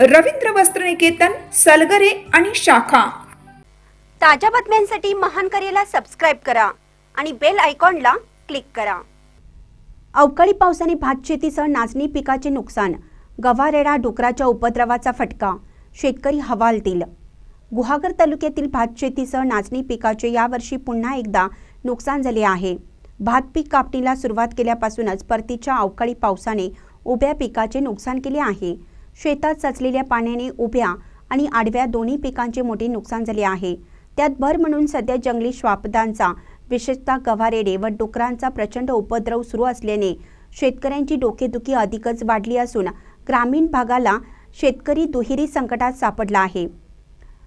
रवींद्र वस्त्रनिकेतन सलगरे आणि शाखा. ताज्या बातम्यांसाठी महान करेला सबस्क्राईब करा आणि बेल आयकॉनला क्लिक करा. अवकाळी पावसाने भातशेतीसह नाचणी पिकाचे नुकसान गव्हारेडा डुकराच्या उपद्रवाचा फटका शेतकरी हवालतील. गुहागर तालुक्यातील भातशेतीसह नाचणी पिकाचे यावर्षी पुन्हा एकदा नुकसान झाले आहे. भात पीक कापणीला सुरुवात केल्यापासूनच परतीच्या अवकाळी पावसाने उभ्या पिकाचे नुकसान केले आहे. शेतात साचलेल्या पाण्याने उभ्या आणि आडव्या दोन्ही पिकांचे मोठे नुकसान झाले आहे. त्यात भर म्हणून सध्या जंगली श्वापदांचा विशेषतः गव्हारेडे व डुकरांचा प्रचंड उपद्रव सुरू असल्याने शेतकऱ्यांची डोकेदुखी अधिकच वाढली असून ग्रामीण भागाला शेतकरी दुहेरी संकटात सापडला आहे.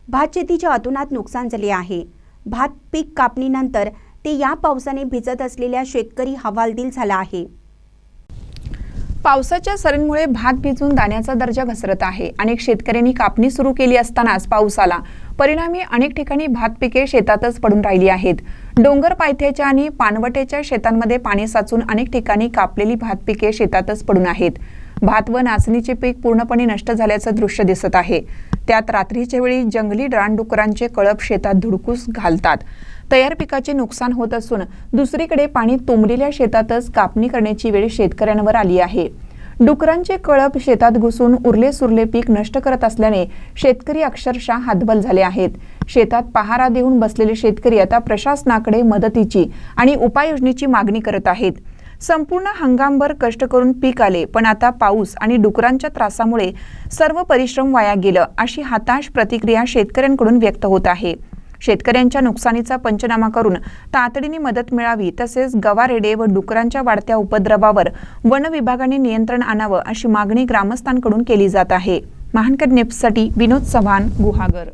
भात शेतीचे अतुनात नुकसान झाले आहे. भात पीक कापणीनंतर ते या पावसाने भिजत असलेल्या शेतकरी हवालदिल झाला आहे. पावसाच्या सरींमुळे भात भिजून दाण्याचा दर्जा घसरत आहे. अनेक शेतकऱ्यांनी कापणी सुरू केली असतानाच पाऊस आला. परिणामी अनेक ठिकाणी भात पिके शेतातच पडून राहिली आहेत. डोंगर पायथ्याच्या आणि पानवटेच्या शेतांमध्ये पाणी साचून अनेक ठिकाणी कापलेली भात पिके शेतातच पडून आहेत. भात व नाचणीचे पीक पूर्णपणे नष्ट झाल्याचं दृश्य दिसत आहे. त्यात रात्रीच्या वेळी जंगली रानडुकरांचे कळप शेतात धुडकूस घालतात. तयार पिकाचे नुकसान होत असून दुसरीकडे पाणी तुंबलेल्या शेतातच कापणी करण्याची वेळ शेतकऱ्यांवर आली आहे. डुकरांचे कळप शेतात घुसून उरले सुरले पीक नष्ट करत असल्याने शेतकरी अक्षरशः हातबल झाले आहेत. शेतात पहारा देऊन बसलेले शेतकरी आता प्रशासनाकडे मदतीची आणि उपाययोजनेची मागणी करत आहेत. संपूर्ण हंगामभर कष्ट करून पीक आले पण आता पाऊस आणि डुकरांच्या त्रासामुळे सर्व परिश्रम वाया गेलं अशी हताश प्रतिक्रिया शेतकऱ्यांकडून व्यक्त होत आहे. शेतकऱ्यांच्या नुकसानीचा पंचनामा करून तातडीने मदत मिळावी तसेच गवारेडे व डुकरांच्या वाढत्या उपद्रवावर वन विभागाने नियंत्रण आणावं अशी मागणी ग्रामस्थांकडून केली जात आहे. महानकर नेप्ससाठी विनोद चव्हाण गुहागर.